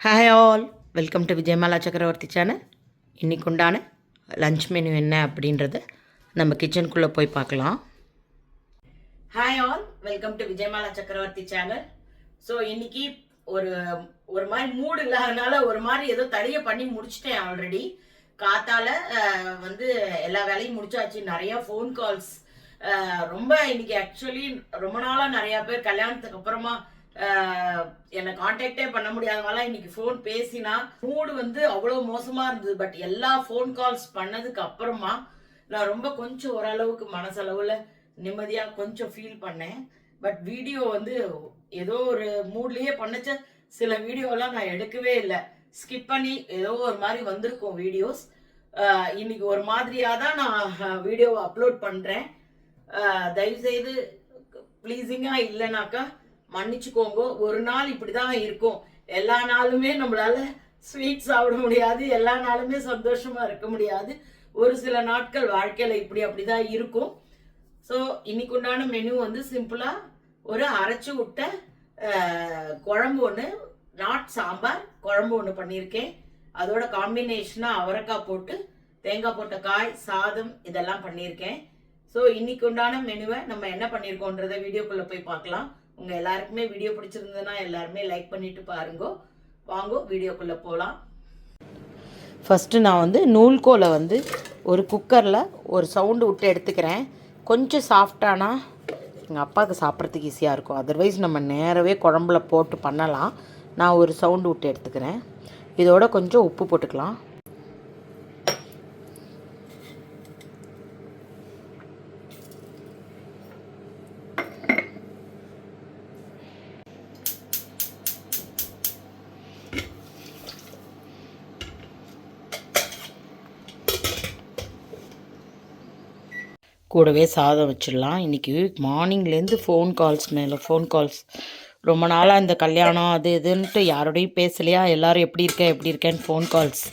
Hi all welcome to Vijayamala Chakravarthy channel இன்னைக்கு உண்டான lunch menu என்ன அப்படின்றத நம்ம கிச்சனுக்குள்ளே போய் பார்க்கலாம். Hi all welcome to Vijayamala Chakravarthy channel so இன்னைக்கு ஒரு ஒரு மாதிரி மூடு இல்லாதனால ஒரு மாதிரி ஏதோ தடையை பண்ணி முடிச்சிட்டேன் ஆல்ரெடி காத்தால வந்து எல்லா வேலையும் முடிச்சாச்சு. நிறைய ஃபோன் கால்ஸ் ரொம்ப இன்னைக்கு ஆக்சுவலி ரொம்ப நாளாக நிறைய பேர் கல்யாணத்துக்கு அப்புறமா என்னை காண்டாக்டே பண்ண முடியாதவங்களாம் இன்னைக்கு ஃபோன் பேசினா மூடு வந்து அவ்வளோ மோசமாக இருந்தது. பட் எல்லா ஃபோன் கால்ஸ் பண்ணதுக்கு அப்புறமா நான் ரொம்ப கொஞ்சம் ஓரளவுக்கு மனசளவில் நிம்மதியாக கொஞ்சம் ஃபீல் பண்ணேன். பட் வீடியோ வந்து ஏதோ ஒரு மூட்லேயே பண்ணச்ச. சில வீடியோலாம் நான் எடுக்கவே இல்லை. ஸ்கிப் பண்ணி ஏதோ ஒரு மாதிரி வந்திருக்கும் வீடியோஸ் இன்னைக்கு ஒரு மாதிரியாக தான் நான் வீடியோவை அப்லோட் பண்ணுறேன் தயவுசெய்து ப்ளீஸிங்காக இல்லைனாக்கா மன்னிச்சுக்கோங்க. ஒரு நாள் இப்படிதான் இருக்கும். எல்லா நாளுமே நம்மளால ஸ்வீட் சாப்பிட முடியாது. எல்லா நாளுமே சந்தோஷமா இருக்க முடியாது. ஒரு சில நாட்கள் வாழ்க்கையில இப்படி அப்படிதான் இருக்கும். ஸோ இன்னைக்கு உண்டான மெனு வந்து சிம்பிளா ஒரு அரைச்சி விட்ட குழம்பு ஒன்று நாட் சாம்பார் குழம்பு ஒன்று பண்ணியிருக்கேன். அதோட காம்பினேஷனாக அவரைக்காய் போட்டு தேங்காய் போட்ட காய் சாதம் இதெல்லாம் பண்ணியிருக்கேன். ஸோ இன்னைக்கு உண்டான மெனுவை நம்ம என்ன பண்ணியிருக்கோன்றத வீடியோக்குள்ளே போய் பார்க்கலாம். உங்கள் எல்லாருக்குமே வீடியோ பிடிச்சிருந்ததுன்னா எல்லாருமே லைக் பண்ணிட்டு பாருங்க. வாங்கோ வீடியோக்குள்ளே போகலாம் ஃபஸ்ட்டு நான் வந்து நூல்கோலை வந்து ஒரு குக்கரில் ஒரு சவுண்டு விட்டு எடுத்துக்கிறேன். கொஞ்சம் சாஃப்டானா எங்கள் அப்பாவுக்கு சாப்பிட்றதுக்கு ஈஸியாக இருக்கும். அதர்வைஸ் நம்ம நேரவே குழம்புல போட்டு பண்ணலாம். நான் ஒரு சவுண்டு விட்டு எடுத்துக்கிறேன். இதோட கொஞ்சம் உப்பு போட்டுக்கலாம். கூடவே சாதம் வச்சிடலாம். இன்றைக்கி மார்னிங்லேருந்து ஃபோன் கால்ஸ் மேலே ஃபோன் கால்ஸ் ரொம்ப நாளாக இந்த கல்யாணம் அது இதுன்ட்டு யாரோடையும் பேசலையா? எல்லோரும் எப்படி இருக்க எப்படி இருக்கேன்னு ஃபோன் கால்ஸ்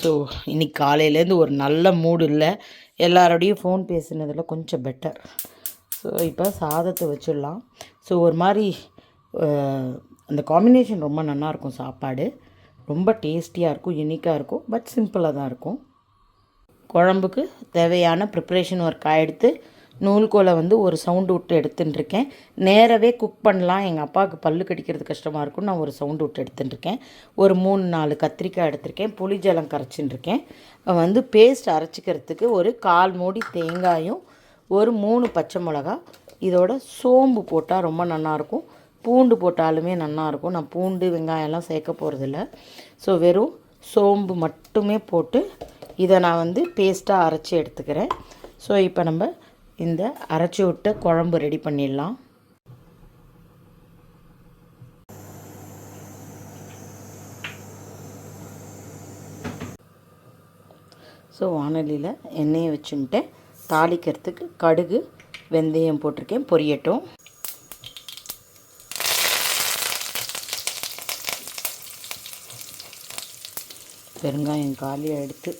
ஸோ இன்னைக்கு காலையிலேருந்து ஒரு நல்ல மூடு இல்லை. எல்லாரோடையும் ஃபோன் பேசுனதில் கொஞ்சம் பெட்டர் ஸோ இப்போ சாதத்தை வச்சிடலாம். ஸோ ஒரு மாதிரி அந்த காம்பினேஷன் ரொம்ப நல்லா இருக்கும் சாப்பாடு. ரொம்ப டேஸ்டியாக இருக்கும் யூனிக்காக இருக்கும் பட் சிம்பிளாக தான் இருக்கும். குழம்புக்கு தேவையான ப்ரிப்ரேஷன் ஒர்க் ஆகிடுத்து நூல்கோலை வந்து ஒரு சவுண்டு விட்டு எடுத்துன்னு இருக்கேன் நேரவே குக் பண்ணலாம். எங்கள் அப்பாவுக்கு பல்லு கடிக்கிறது கஷ்டமாக இருக்கும் நான் ஒரு சவுண்டு விட்டு எடுத்துன்னு இருக்கேன் ஒரு மூணு நாலு கத்திரிக்காய் எடுத்திருக்கேன். புளி ஜலம் வந்து பேஸ்ட் அரைச்சிக்கிறதுக்கு ஒரு கால் மூடி தேங்காயும் ஒரு மூணு பச்சை மிளகா இதோட சோம்பு போட்டால் ரொம்ப நல்லாயிருக்கும். பூண்டு போட்டாலுமே நல்லாயிருக்கும். நான் பூண்டு வெங்காயம்லாம் சேர்க்க போகிறதில்ல ஸோ வெறும் சோம்பு மட்டுமே போட்டு இதை நான் வந்து பேஸ்ட்டாக அரைச்சி எடுத்துக்கிறேன். ஸோ இப்போ நம்ம இந்த அரைச்சி விட்ட குழம்பு ரெடி பண்ணிடலாம். ஸோ வானலியில் எண்ணெயை வச்சுன்ட்டு தாளிக்கிறதுக்கு கடுகு வெந்தயம் போட்டிருக்கேன் பொரியட்டும். பெருங்காயம் காலியாக எடுத்து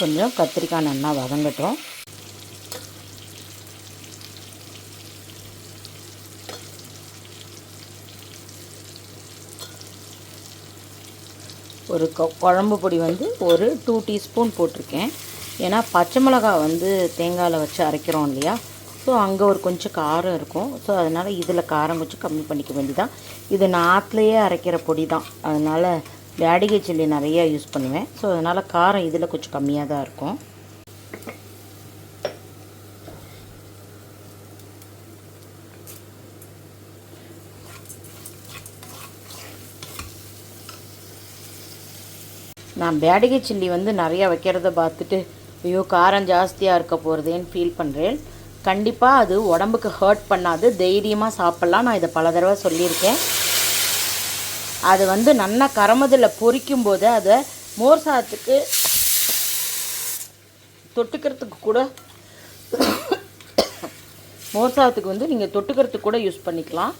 கொஞ்சம் கத்திரிக்காய் நல்லா வதங்கட்டும். ஒரு கொ- குழம்பு பொடி வந்து ஒரு டூ டீஸ்பூன் போட்டிருக்கேன். ஏன்னா பச்சை மிளகா வந்து தேங்காயில் வச்சு அரைக்கிறோம் இல்லையா? ஸோ அங்கே ஒரு கொஞ்சம் காரம் இருக்கும். ஸோ அதனால் இதில் காரம் கொஞ்சம் கம்மி பண்ணிக்க வேண்டிதான் இது நாட்டிலேயே அரைக்கிற பொடி தான். அதனால் வேடிகை சில்லி நிறையா யூஸ் பண்ணுவேன். ஸோ அதனால் காரம் இதில் கொஞ்சம் கம்மியாக தான் இருக்கும். நான் பேடகை சில்லி வந்து நிறையா வைக்கிறத பார்த்துட்டு ஐயோ காரம் ஜாஸ்தியாக இருக்க போகிறதேன்னு ஃபீல் பண்ணுறேன் கண்டிப்பாக அது உடம்புக்கு ஹர்ட் பண்ணாது. தைரியமாக சாப்பிட்லாம். நான் இதை பல தடவை சொல்லியிருக்கேன். அது வந்து நல்லா கரமதில் பொரிக்கும் போது அதை மோர் சாதத்துக்கு தொட்டுக்கிறதுக்கு கூட மோர் சாதத்துக்கு வந்து நீங்கள் தொட்டுக்கிறதுக்கு கூட யூஸ் பண்ணிக்கலாம்.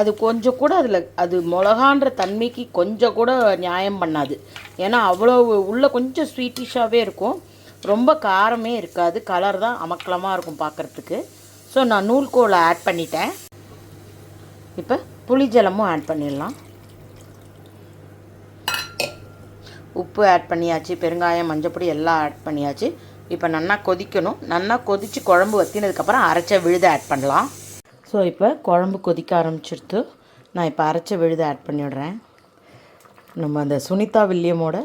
அது கொஞ்சம் கூட அதில் அது மிளகான்ற தன்மைக்கு கொஞ்சம் கூட நியாயம் பண்ணாது. ஏன்னா அவ்வளோ உள்ளே கொஞ்சம் ஸ்வீட்டிஷாகவே இருக்கும். ரொம்ப காரமே இருக்காது. கலர் தான் அமக்கலமாக இருக்கும் பார்க்குறதுக்கு ஸோ நான் நூல்கோலை ஆட் பண்ணிட்டேன். இப்போ புளி ஜலமும் ஆட் பண்ணிடலாம். உப்பு ஆட் பண்ணியாச்சு பெருங்காயம் மஞ்சப்பொடி எல்லாம் ஆட் பண்ணியாச்சு. இப்போ நல்லா கொதிக்கணும். நல்லா கொதித்து குழம்பு வத்தினதுக்கப்புறம் அரைச்ச விழுதை ஆட் பண்ணலாம். ஸோ இப்போ குழம்பு கொதிக்க ஆரம்பிச்சிருத்து. நான் இப்போ அரைச்ச விழுதை ஆட் பண்ணிவிடுறேன் நம்ம அந்த சுனிதா வில்லியமோட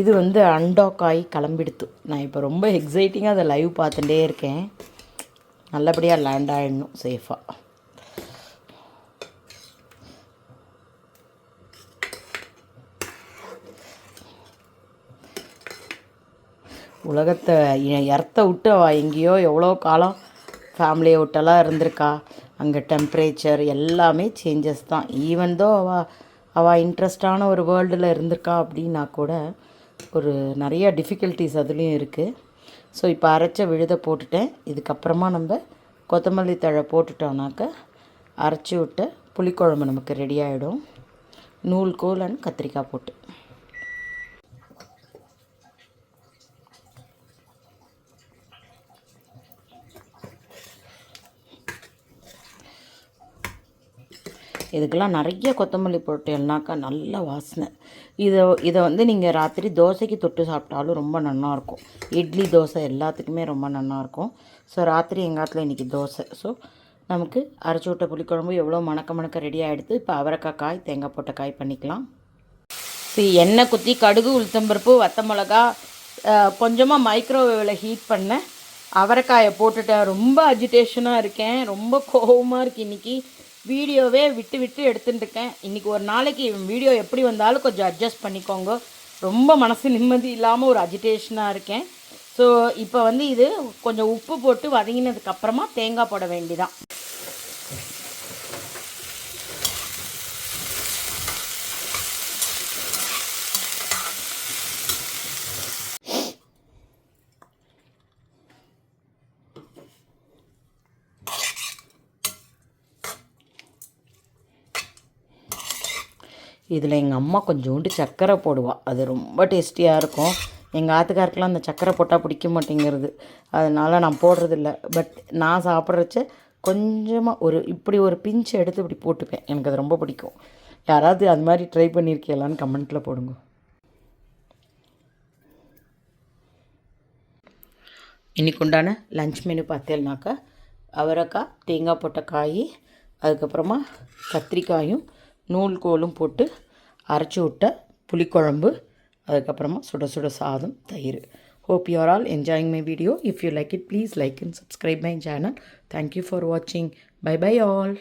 இது வந்து அண்டோக்காய் கிளம்பிடுத்து. நான் இப்போ ரொம்ப எக்ஸைட்டிங்காக அதை லைவ் பார்த்துட்டே இருக்கேன். நல்லபடியாக லேண்ட் ஆகிடணும் சேஃபாக உலகத்தை இடத்த விட்டு அவள் எங்கேயோ எவ்வளோ காலம் ஃபேமிலியை விட்டெல்லாம் இருந்திருக்கா. அங்கே டெம்ப்ரேச்சர் எல்லாமே சேஞ்சஸ் தான். ஈவன் தோ அவள் அவள் இன்ட்ரெஸ்டான ஒரு வேர்ல்டில் இருந்திருக்கா அப்படின்னா கூட ஒரு நிறைய டிஃபிகல்ட்டிஸ் அதுலேயும் இருக்குது ஸோ இப்போ அரைச்ச விழுத போட்டுட்டேன். இதுக்கப்புறமா நம்ம கொத்தமல்லி தழை போட்டுட்டோம்னாக்க அரைச்சி விட்ட புளிக்குழம்பு நமக்கு ரெடி ஆகிடும் நூல்கோல் அண்ட் கத்திரிக்காய் போட்டு. இதுக்கெல்லாம் நிறைய கொத்தமல்லி போட்டேன்னாக்கா நல்ல வாசனை. இதை இதை வந்து நீங்கள் ராத்திரி தோசைக்கு தொட்டு சாப்பிட்டாலும் ரொம்ப நல்லாயிருக்கும். இட்லி தோசை எல்லாத்துக்குமே ரொம்ப நல்லாயிருக்கும். ஸோ ராத்திரி எங்கள் காலத்தில் இன்றைக்கி தோசை. ஸோ நமக்கு அரைச்சி விட்ட புளிக்குழம்பு எவ்வளோ மணக்க மணக்க ரெடி ஆகிடுது இப்போ அவரைக்காய் காய் தேங்காய் போட்ட காய் பண்ணிக்கலாம். சி எண்ணெய் குத்தி கடுகு உளுத்தம்பருப்பு வத்த மிளகா கொஞ்சமாக மைக்ரோவேவில் ஹீட் பண்ணேன். அவரைக்காயை போட்டுட்டேன். ரொம்ப அஜிடேஷனாக இருக்கேன். ரொம்ப கோபமாக இருக்குது இன்றைக்கி வீடியோவே விட்டு விட்டு எடுத்துட்டுருக்கேன். இன்றைக்கி ஒரு நாளைக்கு வீடியோ எப்படி வந்தாலும் கொஞ்சம் அட்ஜஸ்ட் பண்ணிக்கோங்க. ரொம்ப மனசு நிம்மதி இல்லாமல் ஒரு அஜிடேஷனாக இருக்கேன். ஸோ இப்போ வந்து இது கொஞ்சம் உப்பு போட்டு வதங்கினதுக்கப்புறமா தேங்காய் போட வேண்டிதான் இதில் எங்கள் அம்மா கொஞ்சோண்டு சர்க்கரை போடுவாள் அது ரொம்ப டேஸ்டியாக இருக்கும். எங்கள் ஆத்துக்காருக்கெலாம் அந்த சர்க்கரை போட்டால் பிடிக்க மாட்டேங்கிறது. அதனால் நான் போடுறதில்ல. பட் நான் சாப்பிட்றச்ச கொஞ்சமாக ஒரு இப்படி ஒரு பிஞ்சு எடுத்து இப்படி போட்டுப்பேன். எனக்கு அது ரொம்ப பிடிக்கும். யாராவது அது மாதிரி ட்ரை பண்ணியிருக்கீங்களான்னு கமெண்ட்டில் போடுங்க. இன்றைக்கு உண்டான லஞ்ச் மெனு பார்த்தேன்னாக்கா அவரைக்காய் தேங்காய் போட்ட காய் அதுக்கப்புறமா கத்திரிக்காயும் நூல்கோலும் போட்டு அரைச்சி விட்ட புளிக்குழம்பு அதுக்கப்புறமா சுட சுட சாதம் தயிர். Hope you are all enjoying my video if you like it please like and subscribe my channel thank you for வாட்சிங் பை பை ஆல்